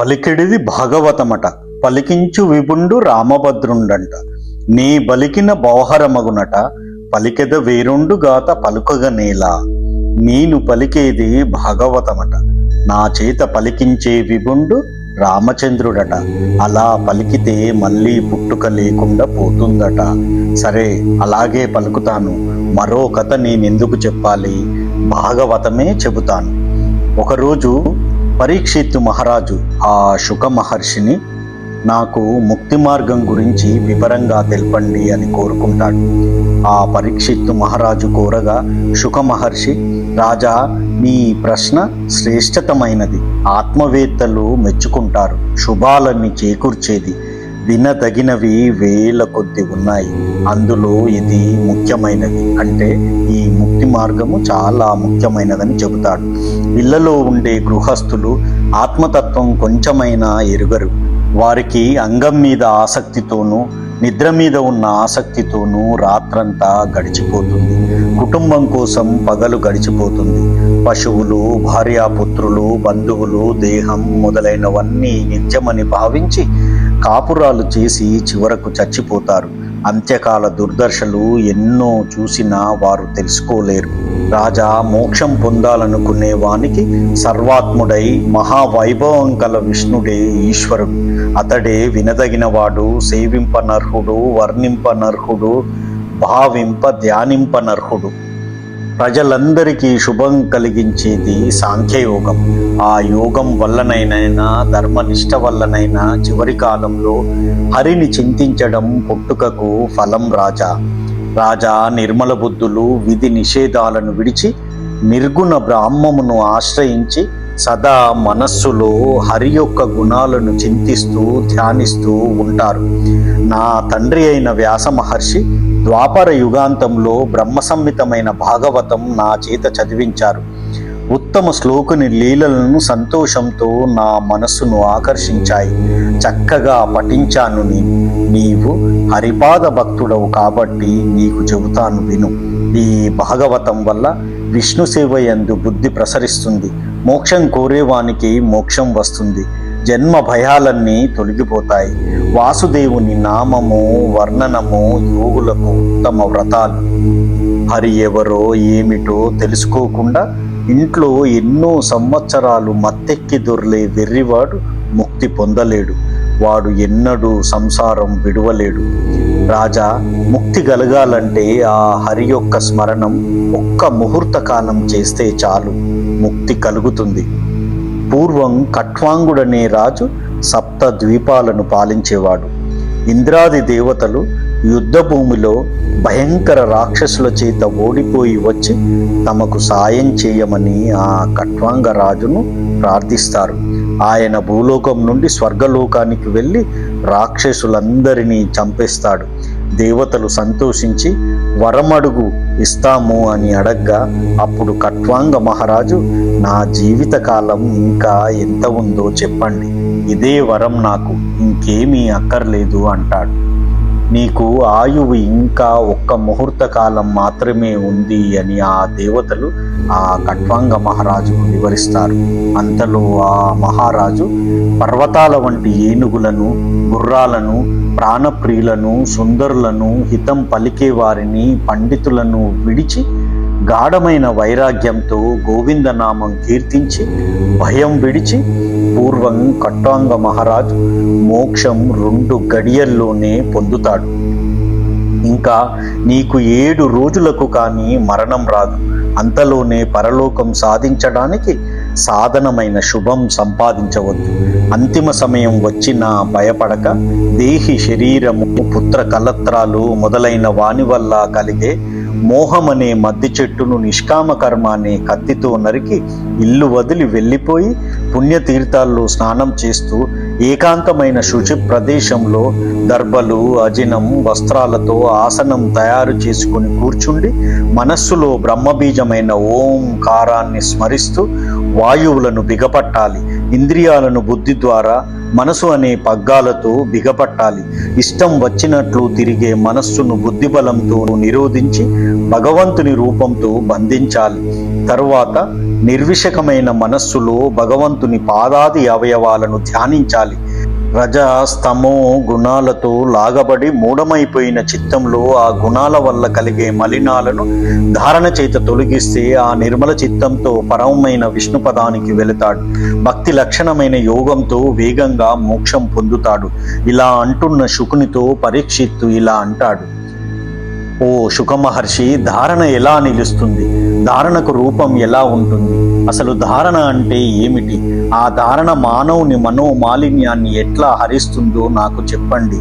పలికిడిది భాగవతమట. పలికించు విభుండు రామభద్రుండంట. నీ బలికిన బౌహరమగునట పలికెద వేరుండు గాత పలుకగనేలా. నేను పలికేది భాగవతమట. నా చేత పలికించే విభుండు రామచంద్రుడట. అలా పలికితే మళ్ళీ పుట్టుక లేకుండా పోతుందట. సరే అలాగే పలుకుతాను. మరో కథ నేనెందుకు చెప్పాలి? భాగవతమే చెబుతాను. ఒకరోజు పరీక్షిత్తు మహారాజు ఆ శుక మహర్షిని నాకు ముక్తి మార్గం గురించి వివరంగా తెలపండి అని కోరుకుంటాడు. ఆ పరీక్షిత్తు మహారాజు కోరగా శుక మహర్షి రాజా మీ ప్రశ్న శ్రేష్టతమైనది. ఆత్మవేత్తలు మెచ్చుకుంటారు. శుభాలన్నీ చేకూర్చేది వినదగినవి వేల కొద్ది ఉన్నాయి. అందులో ఇది ముఖ్యమైనది. అంటే ఈ ముక్తి మార్గము చాలా ముఖ్యమైనదని చెబుతాడు. ఇళ్ళలో ఉండే గృహస్థులు ఆత్మతత్వం కొంచెమైనా ఎరుగరు. వారికి అంగం మీద ఆసక్తితోనూ నిద్ర మీద ఉన్న ఆసక్తితోనూ రాత్రంతా గడిచిపోతుంది. కుటుంబం కోసం పగలు గడిచిపోతుంది. పశువులు భార్యాపుత్రులు బంధువులు దేహం మొదలైనవన్నీ నిత్యమని భావించి కాపురాలు చేసి చివరకు చచ్చిపోతారు. అంత్యకాల దుర్దశలు ఎన్నో చూసినా వారు తెలుసుకోలేరు. రాజా మోక్షం పొందాలనుకునే వానికి సర్వాత్ముడై మహావైభవం కల విష్ణుడే ఈశ్వరుడు. అతడే వినదగినవాడు సేవింపనర్హుడు వర్ణింపనర్హుడు భావింప ధ్యానింపనర్హుడు. ప్రజలందరికీ శుభం కలిగించేది సాంఖ్యయోగం. ఆ యోగం వల్లనైనా ధర్మనిష్ట వల్లనైనా చివరి కాలంలో హరిని చింతించడం పుట్టుకకు ఫలం రాజా. రాజా నిర్మల బుద్ధులు విధి నిషేధాలను విడిచి నిర్గుణ బ్రాహ్మమును ఆశ్రయించి సదా మనస్సులో హరి యొక్క గుణాలను చింతిస్తూ ధ్యానిస్తూ ఉంటారు. నా తండ్రి అయిన వ్యాస మహర్షి ద్వాపర యుగాంతంలో బ్రహ్మ సంహితమైన భాగవతం నా చేత చదివించారు. ఉత్తమ శ్లోకుని లీలలను సంతోషంతో నా మనస్సును ఆకర్షించాయి. చక్కగా పఠించాను నీవు హరిపాద భక్తుడవు కాబట్టి నీకు చెబుతాను విను. ఈ భాగవతం వల్ల విష్ణు సేవ ఎందు బుద్ధి ప్రసరిస్తుంది. మోక్షం కోరేవానికి మోక్షం వస్తుంది. జన్మ భయాలన్నీ తొలగిపోతాయి. వాసుదేవుని నామము వర్ణనము యోగులకు ఉత్తమ వ్రతాలు. హరి ఎవరో ఏమిటో తెలుసుకోకుండా ఇంట్లో ఎన్నో సంవత్సరాలు మత్తెక్కి దొర్లే వెర్రివాడు ముక్తి పొందలేడు. వాడు ఎన్నడూ సంసారం విడవలేడు. రాజా ముక్తి కలగాలంటే ఆ హరి యొక్క స్మరణం ఒక్క ముహూర్త కాలం చేస్తే చాలు. ముక్తి కలుగుతుంది. పూర్వం కట్వాంగుడనే రాజు సప్త ద్వీపాలను పాలించేవాడు. ఇంద్రాది దేవతలు యుద్ధభూమిలో భయంకర రాక్షసుల చేత ఓడిపోయి వచ్చి తమకు సాయం చేయమని ఆ కట్వాంగ రాజును ప్రార్థిస్తారు. ఆయన భూలోకం నుండి స్వర్గలోకానికి వెళ్ళి రాక్షసులందరినీ చంపేస్తాడు. దేవతలు సంతోషించి వరమడుగు ఇస్తాము అని అడగ్గా అప్పుడు కట్వాంగ మహారాజు నా జీవితకాలం ఇంకా ఎంత ఉందో చెప్పండి. ఇదే వరం నాకు ఇంకేమీ అక్కర్లేదు అంటాడు. నీకు ఆయువు ఇంకా ఒక్క ముహూర్త కాలం మాత్రమే ఉంది అని ఆ దేవతలు ఆ కట్వాంగ మహారాజుకు వివరిస్తారు. అంతలో ఆ మహారాజు పర్వతాల వంటి ఏనుగులను గుర్రాలను ప్రాణప్రియులను సుందరులను హితం పలికే వారిని పండితులను విడిచి గాఢమైన వైరాగ్యంతో గోవిందనామం కీర్తించి భయం విడిచి పూర్వం కట్టాంగ మహారాజు మోక్షం రెండు గడియల్లోనే పొందుతాడు. ఇంకా నీకు ఏడు రోజులకు కానీ మరణం రాదు. అంతలోనే పరలోకం సాధించడానికి సాధనమైన శుభం సంపాదించవద్దు. అంతిమ సమయం వచ్చినా భయపడక దేహి శరీరము పుత్ర కలత్రాలు మొదలైన వాని వల్ల కలిగే మోహమనే మద్ది చెట్టును నిష్కామ కర్మాన్ని కత్తితో నరికి ఇల్లు వదిలి వెళ్ళిపోయి పుణ్యతీర్థాల్లో స్నానం చేస్తూ ఏకాంతమైన శుచి ప్రదేశంలో దర్భలు అజినం వస్త్రాలతో ఆసనం తయారు చేసుకుని కూర్చుండి మనస్సులో బ్రహ్మబీజమైన ఓంకారాన్ని స్మరిస్తూ వాయువులను బిగపట్టాలి. ఇంద్రియాలను బుద్ధి ద్వారా మనసు అనే పగ్గాలతో బిగపట్టాలి. ఇష్టం వచ్చినట్లు తిరిగే మనస్సును బుద్ధిబలంతో నిరోధించి భగవంతుని రూపంతో బంధించాలి. తరువాత నిర్విషకమైన మనస్సులో భగవంతుని పాదాది అవయవాలను ధ్యానించాలి. రజ స్తమో గుణాలతో లాగబడి మూఢమైపోయిన చిత్తంలో ఆ గుణాల వల్ల కలిగే మలినాలను ధారణ చేత తొలగిస్తే ఆ నిర్మల చిత్తంతో పరమమైన విష్ణు పదానికి వెళతాడు. భక్తి లక్షణమైన యోగంతో వేగంగా మోక్షం పొందుతాడు. ఇలా అంటున్న శుకునితో పరీక్షిత్తు ఇలా అంటాడు. ఓ శుకమహర్షి ధారణ ఎలా నిలుస్తుంది? ధారణకు రూపం ఎలా ఉంటుంది? అసలు ధారణ అంటే ఏమిటి? ఆ ధారణ మానవుని మనోమాలిన్యాన్ని ఎట్లా హరిస్తుందో నాకు చెప్పండి.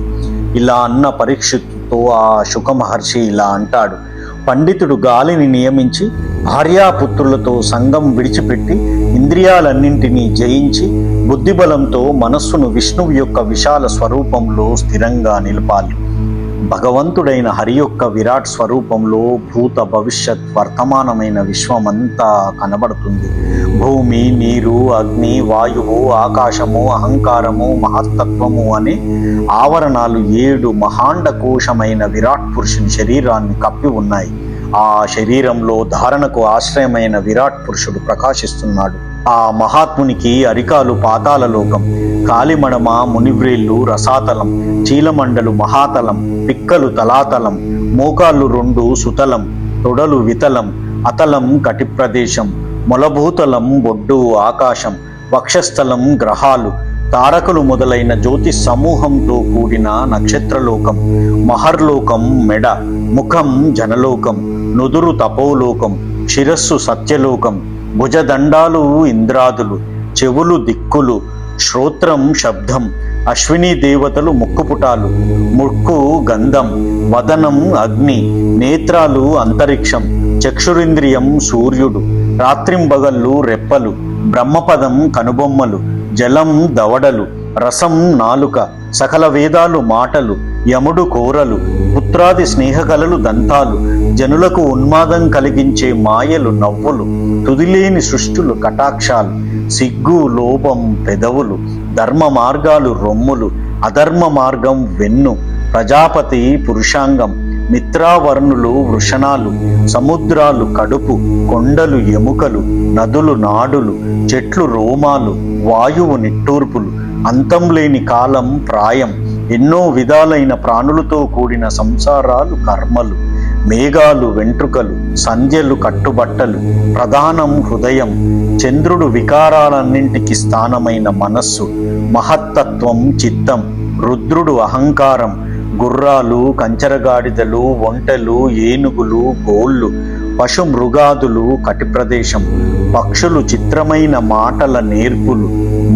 ఇలా అన్న పరీక్షతో ఆ శుకమహర్షి ఇలా అంటాడు. పండితుడు గాలిని నియమించి భార్యాపుత్రులతో సంఘం విడిచిపెట్టి ఇంద్రియాలన్నింటినీ జయించి బుద్ధిబలంతో మనస్సును విష్ణువు యొక్క విశాల స్వరూపంలో స్థిరంగా నిలపాలి. భగవంతుడైన హరి యొక్క విరాట్ స్వరూపంలో భూత భవిష్యత్ వర్తమానమైన విశ్వమంతా కనబడుతుంది. భూమి నీరు అగ్ని వాయువు ఆకాశము అహంకారము మహత్తత్వము అనే ఆవరణాలు ఏడు మహాండ కోశమైన విరాట్ పురుషుని శరీరాన్ని కప్పి ఉన్నాయి. ఆ శరీరంలో ధారణకు ఆశ్రయమైన విరాట్ పురుషుడు ప్రకాశిస్తున్నాడు. ఆ మహాత్మునికి అరికాలు పాతాలలోకం కాలిమడమ మునివ్రేళ్ళు రసాతలం చీలమండలు మహాతలం పిక్కలు తలాతలం మోకాళ్ళు రెండు సుతలం తొడలు వితలం అతలం కటిప్రదేశం మొలభూతలం బొడ్డు ఆకాశం వక్షస్థలం గ్రహాలు తారకులు మొదలైన జ్యోతి సమూహంతో కూడిన నక్షత్రలోకం మహర్లోకం మెడ ముఖం జనలోకం నుదురు తపోలోకం శిరస్సు సత్యలోకం భుజదండాలు ఇంద్రాదులు చెవులు దిక్కులు శ్రోత్రం శబ్దం అశ్విని దేవతలు ముక్కుపుటాలు ముక్కు గంధం వదనం అగ్ని నేత్రాలు అంతరిక్షం చక్షురింద్రియం సూర్యుడు రాత్రింబగళ్ళు రెప్పలు బ్రహ్మపదం కనుబొమ్మలు జలం దవడలు రసం నాలుక సకల వేదాలు మాటలు యముడు కోరలు పుత్రాది స్నేహకలలు దంతాలు జనులకు ఉన్మాదం కలిగించే మాయలు నవ్వులు తుదిలేని సృష్టులు కటాక్షాలు సిగ్గు లోపం పెదవులు ధర్మ మార్గాలు రొమ్ములు అధర్మ మార్గం వెన్ను ప్రజాపతి పురుషాంగం మిత్రావర్ణులు వృషణాలు సముద్రాలు కడుపు కొండలు ఎముకలు నదులు నాడులు చెట్లు రోమాలు వాయువు నిట్టూర్పులు అంతం లేని కాలం ప్రాయం ఎన్నో విధాలైన ప్రాణులతో కూడిన సంసారాలు కర్మలు మేఘాలు వెంట్రుకలు సంధ్యలు కట్టుబట్టలు ప్రధానం హృదయం చంద్రుడు వికారాలన్నింటికి స్థానమైన మనస్సు మహత్తత్వం చిత్తం రుద్రుడు అహంకారం గుర్రాలు కంచరగాడిదలు ఒంటెలు ఏనుగులు గోళ్ళు పశు మృగాదులు కటిప్రదేశం పక్షులు చిత్రమైన మాటల నేర్పులు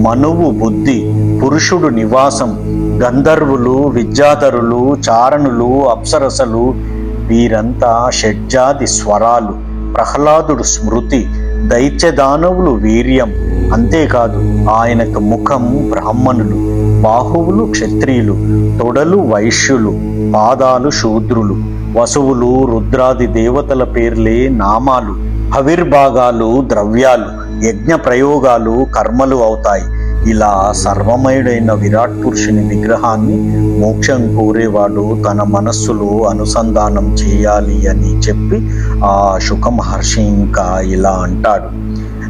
మనువు బుద్ధి పురుషుడు నివాసం గంధర్వులు విద్యాధరులు చారణులు అప్సరసలు వీరంతా షడ్జాది స్వరాలు ప్రహ్లాదుడు స్మృతి దైత్యదానవులు వీర్యం అంతేకాదు ఆయనకు ముఖం బ్రాహ్మణులు. బాహువులు క్షత్రియులు తొడలు వైశ్యులు పాదాలు శూద్రులు వసువులు రుద్రాది దేవతల పేర్లే నామాలు హవిర్భాగాలు ద్రవ్యాలు యజ్ఞ ప్రయోగాలు కర్మలు అవుతాయి. ఇలా సర్వమయుడైన విరాట్ పురుషుని విగ్రహాన్ని మోక్షం కోరేవాడు తన మనస్సులో అనుసంధానం చేయాలి అని చెప్పి ఆ శుక మహర్షి ఇంకా ఇలా అంటాడు.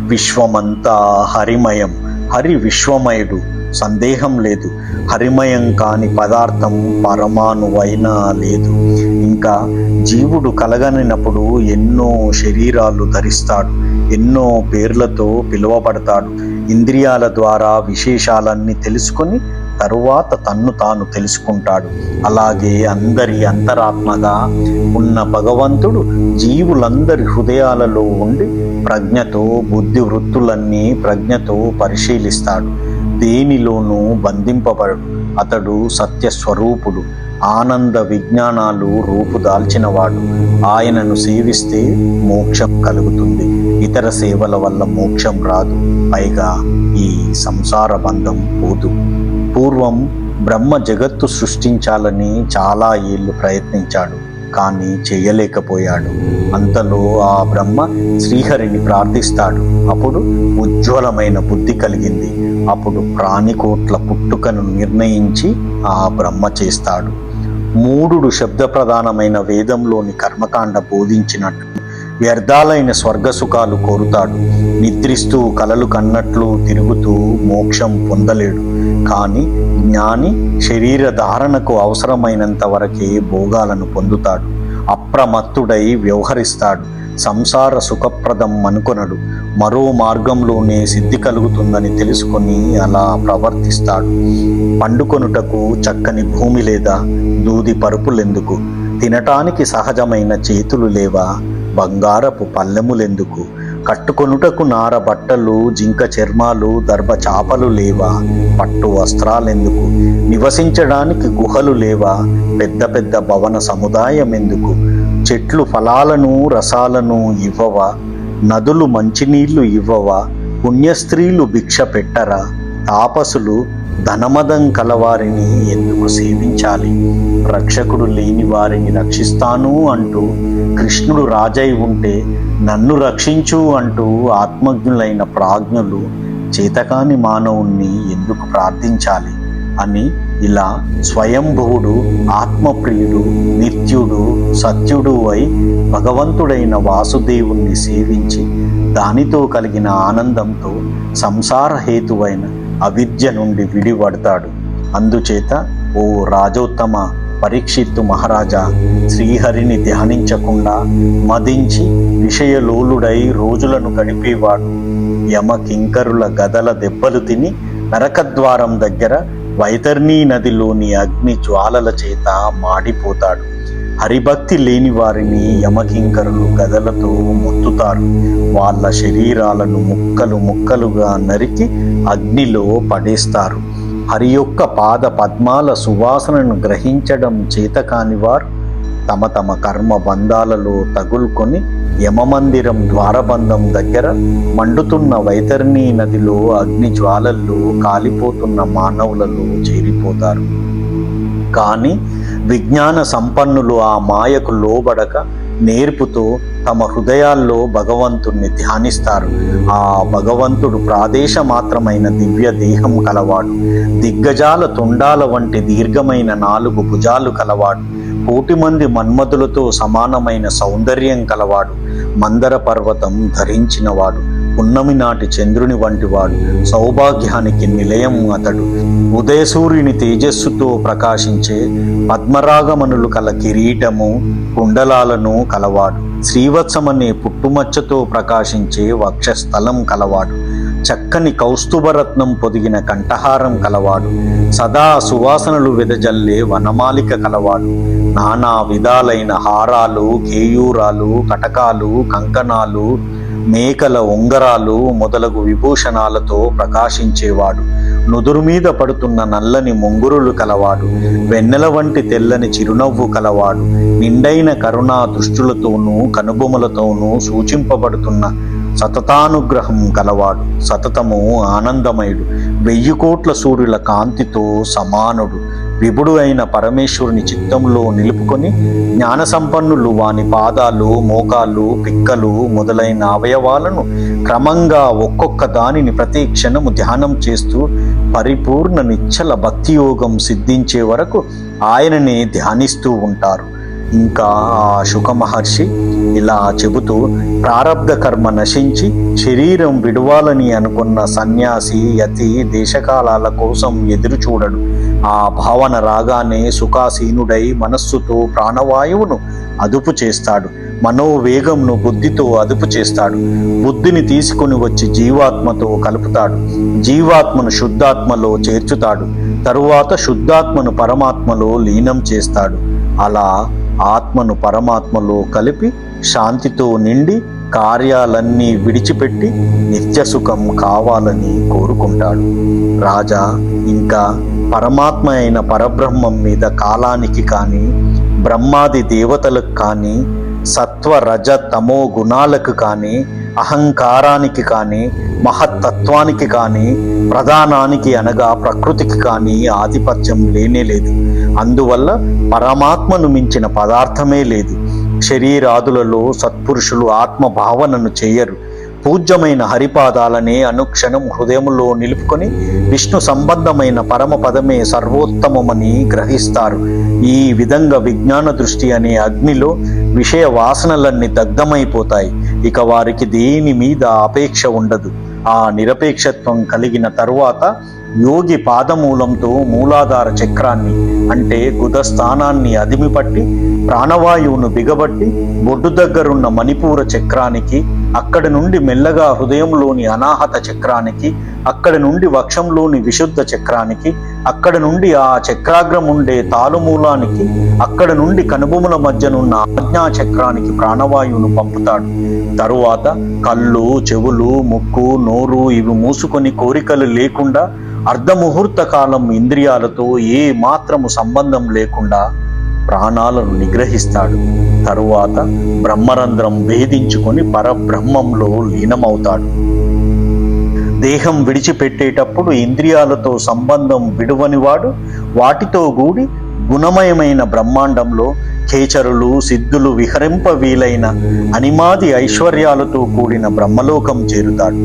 విశ్వమంతా హరిమయం హరి విశ్వమయుడు సందేహం లేదు. హరిమయం కాని పదార్థం పరమాణువైనా లేదు. ఇంకా జీవుడు కలగనినప్పుడు ఎన్నో శరీరాలు ధరిస్తాడు. ఎన్నో పేర్లతో పిలువబడతాడు. ఇంద్రియాల ద్వారా విశేషాలన్నీ తెలుసుకొని తరువాత తన్ను తాను తెలుసుకుంటాడు. అలాగే అందరి అంతరాత్మగా ఉన్న భగవంతుడు జీవులందరి హృదయాలలో ఉండి ప్రజ్ఞతో బుద్ధి వృత్తులన్నీ ప్రజ్ఞతో పరిశీలిస్తాడు. దేనిలోనూ బంధింపబడు అతడు సత్యస్వరూపుడు. ఆనంద విజ్ఞానాలు రూపుదాల్చినవాడు ఆయనను సేవిస్తే మోక్షం కలుగుతుంది. ఇతర సేవల వల్ల మోక్షం రాదు. పైగా ఈ సంసార బంధం పోదు. పూర్వం బ్రహ్మ జగత్తు సృష్టించాలని చాలా ఏళ్ళు ప్రయత్నించాడు. కానీ చేయలేకపోయాడు. అంతలో ఆ బ్రహ్మ శ్రీహరిని ప్రార్థిస్తాడు. అప్పుడు ఉజ్వలమైన బుద్ధి కలిగింది. అప్పుడు ప్రాణికోట్ల పుట్టుకను నిర్ణయించి ఆ బ్రహ్మ చేస్తాడు. మూడు శబ్ద ప్రధానమైన వేదంలోని కర్మకాండ బోధించినట్టు వ్యర్థాలైన స్వర్గ సుఖాలు కోరుతాడు. నిద్రిస్తూ కలలు కన్నట్లు తిరుగుతూ మోక్షం పొందలేడు. కానీ జ్ఞాని శరీర ధారణకు అవసరమైనంత వరకే భోగాలను పొందుతాడు. అప్రమత్తుడై వ్యవహరిస్తాడు. సంసార సుఖప్రదం అనుకొనడు. మరో మార్గంలోనే సిద్ధి కలుగుతుందని తెలుసుకొని అలా ప్రవర్తిస్తాడు. పండుకొనుటకు చక్కని భూమి లేదా దూది పరుపులెందుకు? తినటానికి సహజమైన చేతులు లేవా? బంగారపు పల్లెములెందుకు కట్టుకొనుటకు నార బట్టలు జింక చర్మాలు దర్భ చాపలు లేవా? పట్టు వస్త్రాలెందుకు? నివసించడానికి గుహలు లేవా? పెద్ద పెద్ద భవన సముదాయం ఎందుకు చెట్లు ఫలాలను రసాలను ఇవ్వవా? నదులు మంచినీళ్ళు ఇవ్వవా? పుణ్యస్త్రీలు భిక్ష పెట్టరా? తాపసులు ధనమదం కలవారిని ఎందుకు సేవించాలి? రక్షకుడు లేని వారిని రక్షిస్తాను అంటూ కృష్ణుడు రాజై ఉంటే నన్ను రక్షించు అంటూ ఆత్మజ్ఞులైన ప్రాజ్ఞులు చేతకాని మానవుణ్ణి ఎందుకు ప్రార్థించాలి? అని ఇలా స్వయంభువుడు ఆత్మప్రియుడు నిత్యుడు సత్యుడు అయి భగవంతుడైన వాసుదేవుణ్ణి సేవించి దానితో కలిగిన ఆనందంతో సంసార హేతువైన అవిద్య నుండి విడిపడతాడు. అందుచేత ఓ రాజోత్తమ పరీక్షిత్తు మహారాజా శ్రీహరిని ధ్యానించకుండా మదించి విషయలోలుడై రోజులను గడిపేవాడు. యమ కింకరుల గదల దెబ్బలు తిని నరకద్వారం దగ్గర వైతర్ణీ నదిలోని అగ్ని జ్వాలల చేత మాడిపోతాడు. హరిభక్తి లేని వారిని యమకింకరులు గదలతో మొత్తుతారు. వాళ్ళ శరీరాలను ముక్కలు ముక్కలుగా నరికి అగ్నిలో పడేస్తారు. హరి యొక్క పాద పద్మాల సువాసనను గ్రహించడం చేతకాని వారు తమ తమ కర్మ బంధాలలో తగులుకొని యమమందిరం ద్వారబంధం దగ్గర మండుతున్న వైతరణి నదిలో అగ్ని జ్వాలల్లో కాలిపోతున్న మానవులలో చేరిపోతారు. కానీ విజ్ఞాన సంపన్నులు ఆ మాయకు లోబడక నేర్పుతో తమ హృదయాల్లో భగవంతుణ్ణి ధ్యానిస్తారు. ఆ భగవంతుడు ప్రాదేశ మాత్రమైన దివ్య దేహం కలవాడు. దిగ్గజాల తుండాల వంటి దీర్ఘమైన నాలుగు భుజాలు కలవాడు. కోటి మంది మన్మధులతో సమానమైన సౌందర్యం కలవాడు. మందర పర్వతం ధరించినవాడు. పున్నమి నాటి చంద్రుని వంటివాడు సౌభాగ్యానికి నిలయం అతడు. ఉదయసూర్యుని తేజస్సుతో ప్రకాశించే పద్మరాగమనులు కల కిరీటము కుండలాలను కలవాడు. శ్రీవత్సమనే పుట్టుమచ్చతో ప్రకాశించే వక్షస్థలం కలవాడు. చక్కని కౌస్తుభరత్నం పొదిగిన కంఠహారం కలవాడు. సదా సువాసనలు వెదజల్లే వనమాలిక కలవాడు. నానా విధాలైన హారాలు కేయూరాలు కటకాలు కంకణాలు మేకల ఉంగరాలు మొదలగు విభూషణాలతో ప్రకాశించేవాడు. నుదురు మీద పడుతున్న నల్లని ముంగురులు కలవాడు. వెన్నెల వంటి తెల్లని చిరునవ్వు కలవాడు. నిండైన కరుణా దృష్టులతోనూ కనుబొమలతోనూ సూచింపబడుతున్న సతతానుగ్రహం కలవాడు. సతతము ఆనందమయుడు. వెయ్యి కోట్ల సూర్యుల కాంతితో సమానుడు. విభుడు అయిన పరమేశ్వరుని చిత్తంలో నిలుపుకొని జ్ఞాన సంపన్నులు వాని పాదాలు మోకాళ్ళు పిక్కలు మొదలైన అవయవాలను క్రమంగా ఒక్కొక్క దానిని ప్రతి క్షణము ధ్యానం చేస్తూ పరిపూర్ణ నిచ్చల భక్తియోగం సిద్ధించే వరకు ఆయననే ధ్యానిస్తూ ఉంటారు. ఇంకా ఆ శుక మహర్షి ఇలా చెబుతూ ప్రారబ్ధ కర్మ నశించి శరీరం విడవాలని అనుకున్న సన్యాసి యతి దేశకాలాల కోసం ఎదురు చూడడు. ఆ భావన రాగానే సుఖాసీనుడై మనస్సుతో ప్రాణవాయువును అదుపు చేస్తాడు. మనోవేగంను బుద్ధితో అదుపు చేస్తాడు. బుద్ధిని తీసుకుని వచ్చి జీవాత్మతో కలుపుతాడు. జీవాత్మను శుద్ధాత్మలో చేర్చుతాడు. తరువాత శుద్ధాత్మను పరమాత్మలో లీనం చేస్తాడు. అలా ఆత్మను పరమాత్మలో కలిపి శాంతితో నిండి కార్యాలన్నీ విడిచిపెట్టి నిత్య సుఖం కావాలని కోరుకుంటాడు. రాజా ఇంకా పరమాత్మ అయిన పరబ్రహ్మం మీద కాలానికి కానీ బ్రహ్మాది దేవతలకు కానీ సత్వ రజ తమో గుణాలకు కానీ అహంకారానికి కానీ మహత్తత్వానికి కానీ ప్రధానానికి అనగా ప్రకృతికి కానీ ఆధిపత్యం లేనే లేదు. అందువల్ల పరమాత్మను మించిన పదార్థమే లేదు. శరీరాదులలో సత్పురుషులు ఆత్మ భావనను చేయరు. పూజ్యమైన హరిపాదాలనే అనుక్షణం హృదయంలో నిలుపుకొని విష్ణు సంబంధమైన పరమ పదమే సర్వోత్తమమని గ్రహిస్తారు. ఈ విధంగా విజ్ఞాన దృష్టి అనే అగ్నిలో విషయ వాసనలన్నీ దగ్ధమైపోతాయి. ఇక వారికి దేని మీద అపేక్ష ఉండదు. ఆ నిరపేక్షత్వం కలిగిన తరువాత యోగి పాదమూలంతో మూలాధార చక్రాన్ని అంటే గుదస్థానాన్ని అదిమిపట్టి ప్రాణవాయువును బిగబట్టి బొడ్డు దగ్గరున్న మణిపూర చక్రానికి అక్కడి నుండి మెల్లగా హృదయంలోని అనాహత చక్రానికి అక్కడి నుండి వక్షంలోని విశుద్ధ చక్రానికి అక్కడి నుండి ఆ చక్రాగ్రం ఉండే తాలుమూలానికి అక్కడి నుండి కనుబొమ్మల మధ్యనున్న ఆజ్ఞా చక్రానికి ప్రాణవాయువును పంపుతాడు. తరువాత కళ్ళు చెవులు ముక్కు నోరు ఇవి మూసుకొని కోరికలు లేకుండా అర్ధముహూర్త కాలం ఇంద్రియాలతో ఏ మాత్రము సంబంధం లేకుండా ప్రాణాలను నిగ్రహిస్తాడు. తరువాత బ్రహ్మరంధ్రం భేదించుకొని పరబ్రహ్మంలో లీనమవుతాడు. దేహం విడిచిపెట్టేటప్పుడు ఇంద్రియాలతో సంబంధం విడువనివాడు. వాటితో కూడి గుణమయమైన బ్రహ్మాండంలో ఖేచరులు సిద్ధులు విహరింప వీలైన అనిమాది ఐశ్వర్యాలతో కూడిన బ్రహ్మలోకం చేరుతాడు.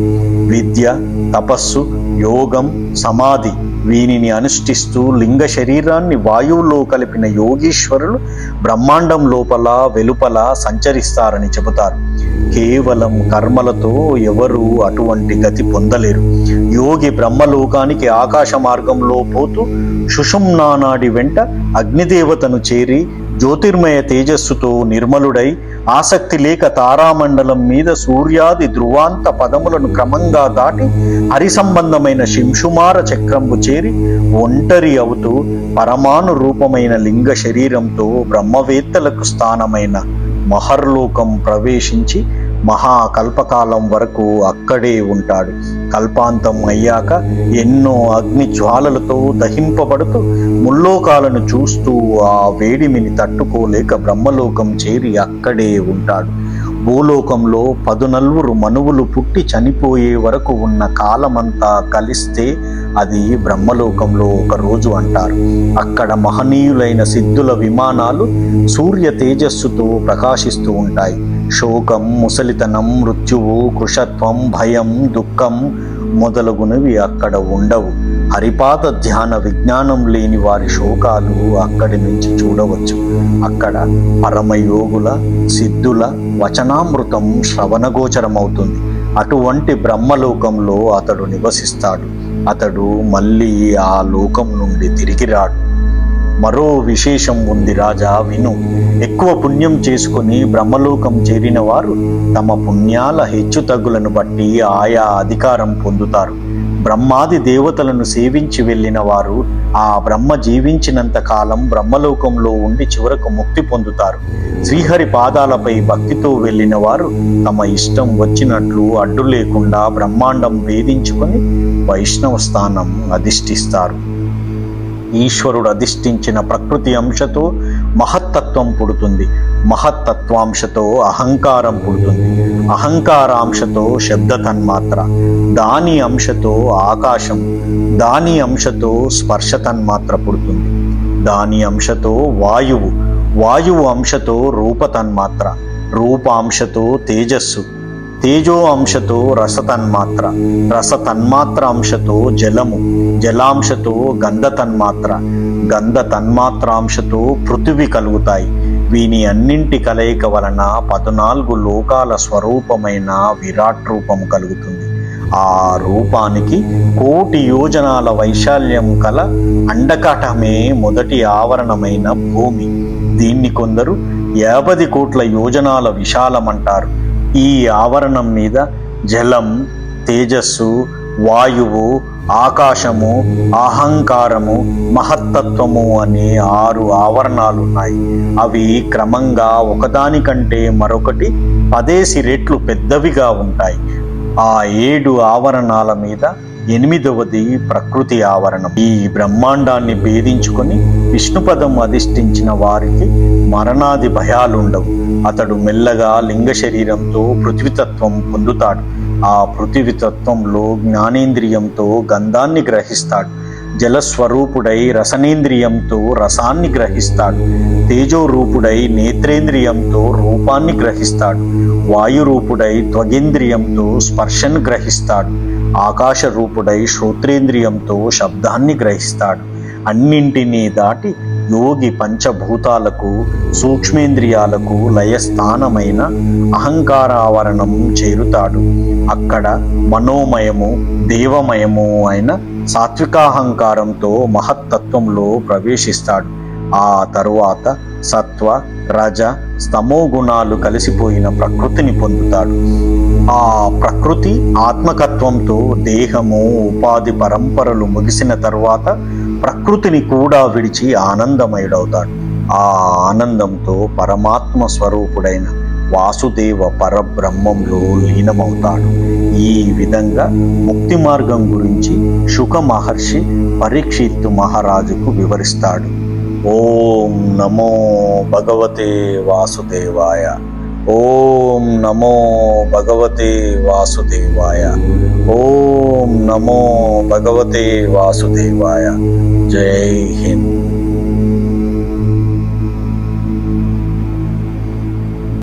విద్య తపస్సు యోగం సమాధి వీనిని అనుష్ఠిస్తూ లింగ శరీరాన్ని వాయువులో కలిపిన యోగీశ్వరులు బ్రహ్మాండం లోపల వెలుపల సంచరిస్తారని చెబుతారు. కేవలం కర్మలతో ఎవరు అటువంటి గతి పొందలేరు. యోగి బ్రహ్మలోకానికి ఆకాశ మార్గంలో పోతూ సుషుమ్నానాడి వెంట అగ్నిదేవతను చేరి జ్యోతిర్మయ తేజస్సుతో నిర్మలుడై ఆసక్తి లేక తారామండలం మీద సూర్యాది ధ్రువాంత పదములను క్రమంగా దాటి హరి సంబంధమైన శింషుమార చక్రంబు చేరి ఒంటరి అవుతూ పరమాను రూపమైన లింగ శరీరంతో బ్రహ్మవేత్తలకు స్థానమైన మహర్లోకం ప్రవేశించి మహాకల్పకాలం వరకు అక్కడే ఉంటాడు. కల్పాంతం అయ్యాక ఎన్నో అగ్ని జ్వాలలతో దహింపబడుతూ ముల్లోకాలను చూస్తూ ఆ వేడిమిని తట్టుకోలేక బ్రహ్మలోకం చేరి అక్కడే ఉంటాడు. భూలోకంలో పదునల్వురు మనువులు పుట్టి చనిపోయే వరకు ఉన్న కాలమంతా కలిస్తే అది బ్రహ్మలోకంలో ఒక రోజు అంటారు. అక్కడ మహనీయులైన సిద్ధుల విమానాలు సూర్య తేజస్సుతో ప్రకాశిస్తూ ఉంటాయి. శోకం ముసలితనం మృత్యువు కృషత్వం భయం దుఃఖం మొదలగునవి అక్కడ ఉండవు. హరిపాద ధ్యాన విజ్ఞానం లేని వారి శోకాలు అక్కడి నుంచి చూడవచ్చు. అక్కడ పరమయోగుల సిద్ధుల వచనామృతం శ్రవణగోచరమవుతుంది. అటువంటి బ్రహ్మలోకంలో అతడు నివసిస్తాడు. అతడు మళ్ళీ ఆ లోకం నుండి తిరిగి రాడు. మరో విశేషం ఉంది రాజా విను. ఎక్కువ పుణ్యం చేసుకుని బ్రహ్మలోకం చేరిన వారు తమ పుణ్యాల హెచ్చుతగ్గులను బట్టి ఆయా అధికారం పొందుతారు. బ్రహ్మాది దేవతలను సేవించి వెళ్ళిన వారు ఆ బ్రహ్మ జీవించినంత కాలం బ్రహ్మలోకంలో ఉండి చివరకు ముక్తి పొందుతారు. శ్రీహరి పాదాలపై భక్తితో వెళ్ళిన వారు తమ ఇష్టం వచ్చినట్లు అడ్డు లేకుండా బ్రహ్మాండం వేధించుకొని వైష్ణవ స్థానం అధిష్ఠిస్తారు. ఈశ్వరుడు అధిష్ఠించిన ప్రకృతి అంశతో మహత్తత్వం పుడుతుంది. మహత్తత్వాంశతో అహంకారం పుడుతుంది. అహంకారాంశతో శబ్ద తన్మాత్ర. దాని అంశతో ఆకాశం. దాని అంశతో స్పర్శ తన్మాత్ర పుడుతుంది. దాని అంశతో వాయువు. వాయువు అంశతో రూప తన్మాత్ర. రూపాంశతో తేజస్సు. తేజో అంశతో రసతన్మాత్ర రస తన్మాత్ర అంశతో జలము జలాంశతో గంధ తన్మాత్ర గంధ తన్మాత్రాంశతో పృథివి కలుగుతాయి. వీని అన్నింటి కలయిక వలన పద్నాలుగు లోకాల స్వరూపమైన విరాట్ రూపం కలుగుతుంది. ఆ రూపానికి కోటి యోజనాల వైశాల్యం కల అండకటమే మొదటి ఆవరణమైన భూమి. దీన్ని కొందరు యాభై కోట్ల యోజనాల విశాలమంటారు. ఈ ఆవరణం మీద జలం తేజస్సు వాయువు ఆకాశము అహంకారము మహత్తత్వము అనే ఆరు ఆవరణాలు ఉన్నాయి అవి క్రమంగా ఒకదానికంటే మరొకటి పదేసి రెట్లు పెద్దవిగా ఉంటాయి. ఆ ఏడు ఆవరణాల మీద ఎనిమిదవది ప్రకృతి ఆవరణం. ఈ బ్రహ్మాండాన్ని భేదించుకొని విష్ణుపదం అధిష్ఠించిన వారికి మరణాది భయాలుండవు. అతడు మెల్లగా లింగ శరీరంతో పృథ్వీతత్వం పొందుతాడు. ఆ పృథివీతత్వంలో జ్ఞానేంద్రియంతో గంధాన్ని గ్రహిస్తాడు. జలస్వరూపుడై రసనేంద్రియంతో రసాన్ని గ్రహిస్తాడు. తేజోరూపుడై నేత్రేంద్రియంతో రూపాన్ని గ్రహిస్తాడు. వాయురూపుడై త్వగేంద్రియంతో స్పర్శను గ్రహిస్తాడు. ఆకాశ రూపుడై శ్రోత్రేంద్రియంతో శబ్దాన్ని గ్రహిస్తాడు. అన్నింటినీ దాటి యోగి పంచభూతాలకు సూక్ష్మేంద్రియాలకు లయస్థానమైన అహంకారావరణం చేరుతాడు. అక్కడ మనోమయము దేవమయము అయిన సాత్వికాహంకారంతో మహత్తత్వంలో ప్రవేశిస్తాడు. ఆ తరువాత సత్వ రజ స్తమో గుణాలు కలిసిపోయిన ప్రకృతిని పొందుతాడు. ఆ ప్రకృతి ఆత్మకత్వంతో దేహము ఉపాధి పరంపరలు ముగిసిన తర్వాత ప్రకృతిని కూడా విడిచి ఆనందమయుడవుతాడు. ఆ ఆనందంతో పరమాత్మ స్వరూపుడైన వాసుదేవ పరబ్రహ్మంలో లీనమవుతాడు. ఈ విధంగా ముక్తి మార్గం గురించి శుక మహర్షి పరీక్షిత్తు మహారాజుకు వివరిస్తాడు. ఓం నమో భగవతే వాసుదేవాయ. ఓం నమో భగవతే వాసుదేవాయ. ఓం నమో భగవతే వాసుదేవాయ. జై హింద్.